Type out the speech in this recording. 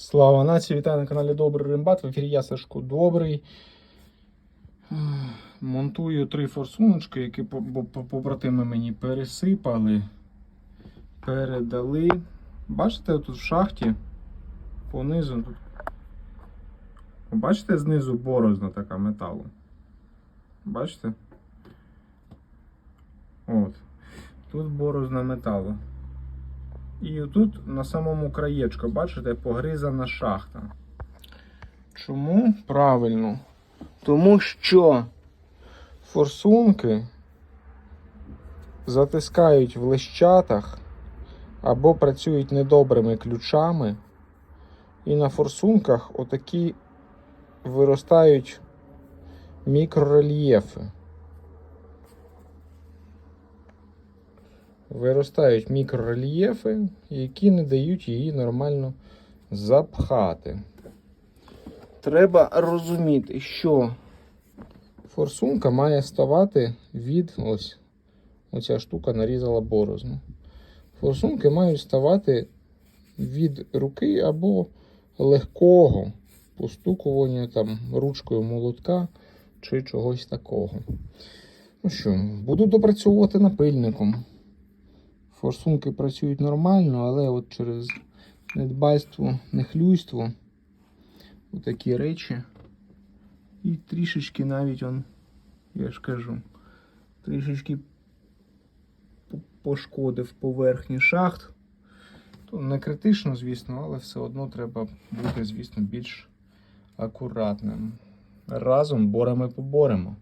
Слава нації, вітаю на каналі Добрий Римбат. В ефірі я Сашко Добрий. Монтую три форсуночки, які по- по- по- побратими мені пересипали, передали. Бачите, тут в шахті понизу. Тут... Бачите, знизу борозна така металу. Бачите? От. Тут борозна металу. І тут на самому краєчку, бачите, погризана шахта. Чому? Правильно. Тому що форсунки затискають в лещатах або працюють недобрими ключами. І на форсунках отакі виростають мікрорельєфи. Виростають мікрорельєфи, які не дають її нормально запхати. Треба розуміти, що форсунка має ставати від ось. Оця штука нарізала борозну. Форсунки мають ставати від руки або легкого постукування там ручкою молотка чи чогось такого. Ну що, буду допрацьовувати напильником. Форсунки працюють нормально, але от через недбальство, нехлюйство, отакі речі. І трішечки навіть он, я ж кажу, трішечки пошкодив поверхні шахт. То не критично, звісно, але все одно треба бути, звісно, більш акуратним. Разом борами поборемо.